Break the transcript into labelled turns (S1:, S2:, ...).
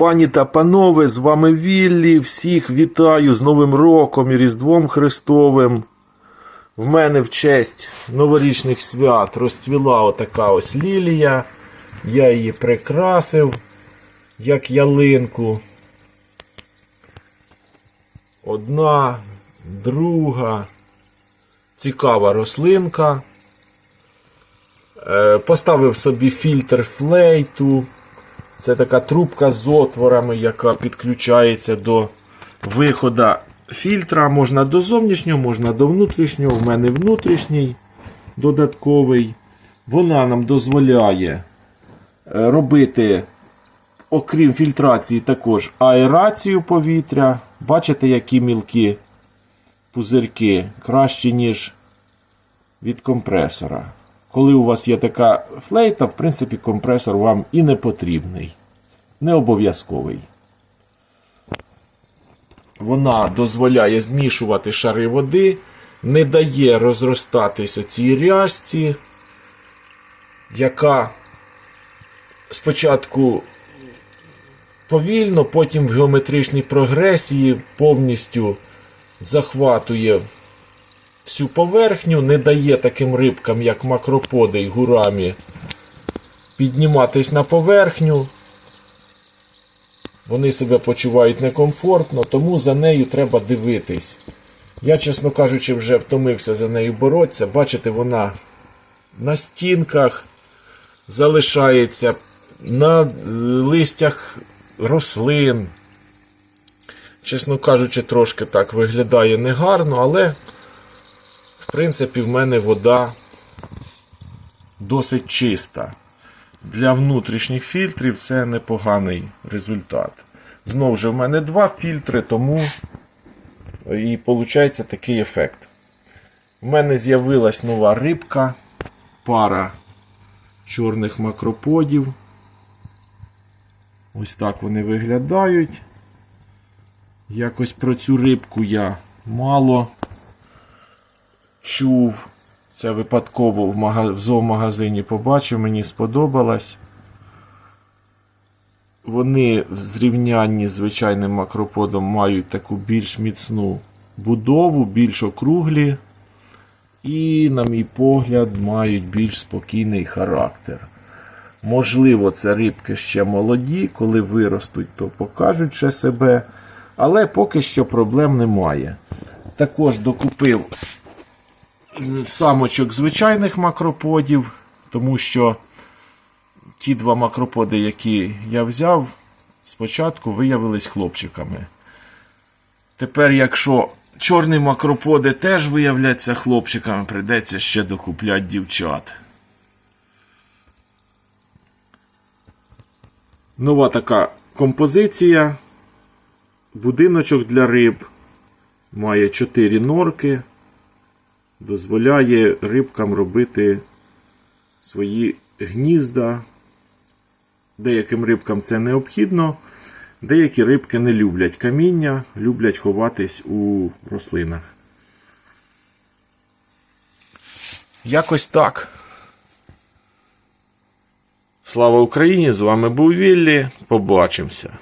S1: Пані та панове, з вами Віллі. Всіх вітаю з Новим роком і Різдвом Христовим. В мене в честь новорічних свят розцвіла отака ось лілія. Я її прикрасив, як ялинку. Одна, друга. Цікава рослинка. Е, Поставив собі фільтр флейту. Це така трубка з отворами, яка підключається до виходу фільтра. Можна до зовнішнього, можна до внутрішнього. У мене внутрішній додатковий. Вона нам дозволяє е, робити, окрім фільтрації, також аерацію повітря. Бачите, які мілкі пузирки кращі, ніж від компресора. Коли у вас є така флейта, в принципі, компресор вам і не потрібний. Не обов'язковий. Вона дозволяє змішувати шари води, не дає розростатись оцій рязці, яка спочатку повільно, потім в геометричній прогресії повністю захватує всю поверхню, не дає таким рибкам, як макроподи і гурамі, підніматись на поверхню. Вони себе почувають некомфортно, тому за нею треба дивитись. Я, чесно кажучи, вже втомився за нею боротися. Бачите, вона на стінках залишається, на листях рослин. Чесно кажучи, трошки так виглядає негарно, але в принципі, в мене вода досить чиста. Для внутрішніх фільтрів це непоганий результат. Знову ж, в мене два фільтри, тому і виходить такий ефект. У мене з'явилась нова рибка, пара чорних макроподів. Ось так вони виглядають. Якось про цю рибку я мало чув. Це випадково в, мага... в зоомагазині побачив, мені сподобалось. Вони в зрівнянні з звичайним макроподом мають таку більш міцну будову, більш округлі. І, на мій погляд, мають більш спокійний характер. Можливо, це рибки ще молоді, коли виростуть, то покажуть ще себе. Але поки що проблем немає. Також докупив самочок звичайних макроподів, тому що ті два макроподи, які я взяв, спочатку виявились хлопчиками. Тепер, якщо чорні макроподи теж виявляться хлопчиками, прийдеться ще докупляти дівчат. Нова така композиція. Будиночок для риб. Має 4 норки дозволяє рибкам робити свої гнізда. Деяким рибкам це необхідно. Деякі рибки не люблять каміння, люблять ховатись у рослинах. Якось так. Слава Україні! З вами був Віллі. Побачимося.